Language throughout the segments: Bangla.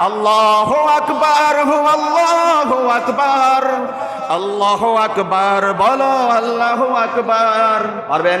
আল্লাহ আকবার হু আল্লাহ আকবার। আল্লাহ আকবার বলো আল্লাহ আকবার। পারবেন?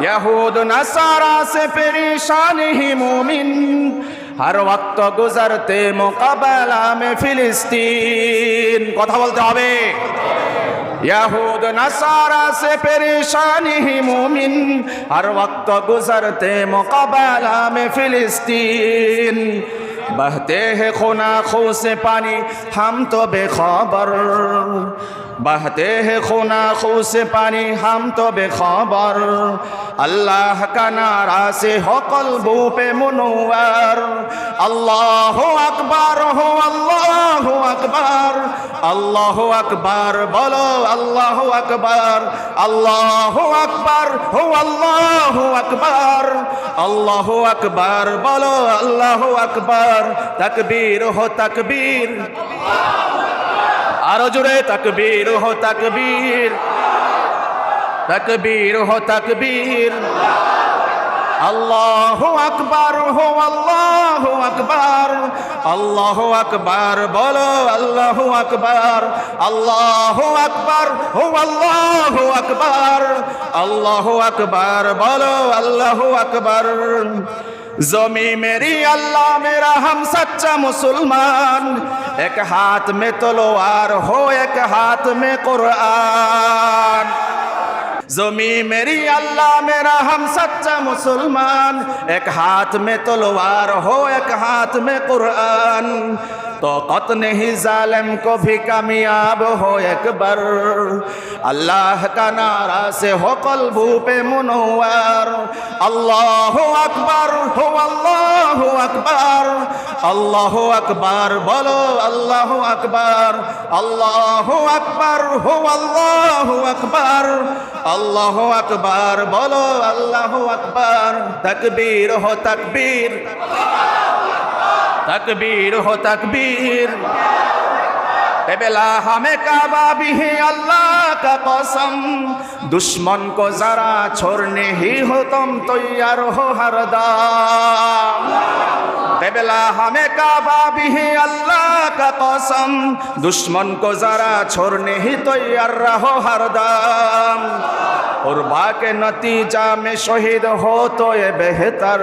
یہود نصارا سے پریشان ہی مومن ہر وقت گزرتے مقابلہ میں فلسطین কথা বলতে হবে یہود نصارا سے پریشان ہی مومن ہر وقت گزرتے مقابلہ میں فلسطین بہتے ہیں خوناخوں سے پانی ہم تو بے خبر বাহতে হে খোনা খোসে পানি, হাম তবে খবর। আল্লাহ কানারা সে হকল বুপে মনোয়ার। আল্লাহ আকবার, হো আল্লাহ আকবার। আল্লাহ আকবার, বলো আল্লাহ আকবার। আল্লাহ আকবার, হো আল্লাহ আকবার। আল্লাহ আকবার, বলো আল্লাহ আকবার। তাকবীর হো তাকবীর। আল্লাহ আরও জোরে, তাকবীর হো তাকবীর। তাকবীর হো তাকবীর। আল্লাহ আকবার, হো আল্লাহ আকবার। আল্লাহ আকবার, বলো আল্লাহ আকবার। আল্লাহ আকবার, হো আল্লাহ আকবার। আল্লাহ আকবার, বলো আল্লাহ আকবার। জমি মেরি আল্লাহ, মেরা হাম সচ্চা মুসলমান। এক হাত মে তলোয়ার হো, এক হাত মে কোরআন। জমি মেরি আল্লাহ, মেরা হাম সচ্চা মুসলমান। এক হাত মে তলোয়ার হো, এক হাত মে কোরআন। طاقت نہیں ظالم کو بھی کامیاب ہو اکبر اللہ کا نعرہ سے ہو قلبو پہ منور اللہ اکبر ہو اللہ اکبر اللہ اکبر بولو اللہ اکبر اللہ اکبر ہو اللہ اکبر اللہ اکبر بولو اللہ اکبر تکبیر ہو تکبیر हो तकबीर तकबीर हो तकबीर बेला हमें काबा भी है अल्लाह का कसम दुश्मन को जरा छोड़ने ही हो तुम तैयार हो हरदम बेला हमें काबा भी है अल्लाह का कसम दुश्मन को जरा छोड़ने ही तैयार रहो हरदम और के नतीजा में शहीद हो तो ये बेहतर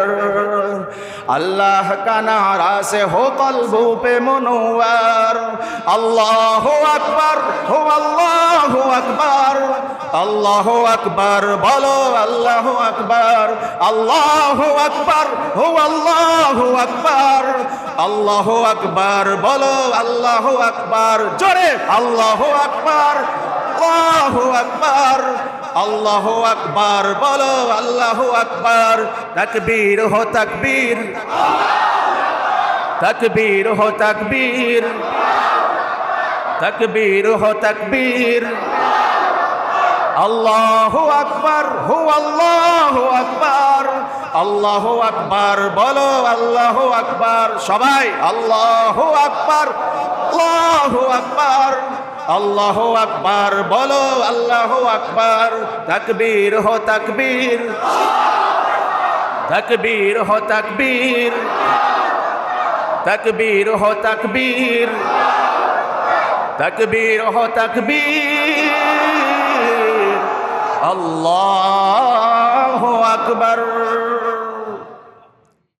अल्लाह का नारा से हो कल्बू पे मुनवर अल्लाह अकबर हो अल्लाह अकबर अल्लाह अकबर बोलो अल्लाह अकबर अल्लाह अकबर हो अल्लाह अकबर अल्लाह अकबर बोलो अल्लाह अकबर जोरे अल्लाह अकबर अल्लाह अकबर আল্লাহ আকবার, বলো আল্লাহ আকবার, তাকবীর হো তাকবীর। তকবীর হো তকবীর। তাকবীর হো তাকবীর। আল্লাহ আকবার, হু আল্লাহ আকবার। আল্লাহ আকবার, বলো আল্লাহ আকবার। সবাই, আল্লাহ আকবার আল্লাহ আকবার। আল্লাহ আকবার, বলো আল্লাহ আকবার, তাকবীর হো তাকবীর। তাকবীর হো তাকবীর। তাকবীর হো তাকবীর। তাকবীর হো তাকবীর। আল্লাহ আকবার।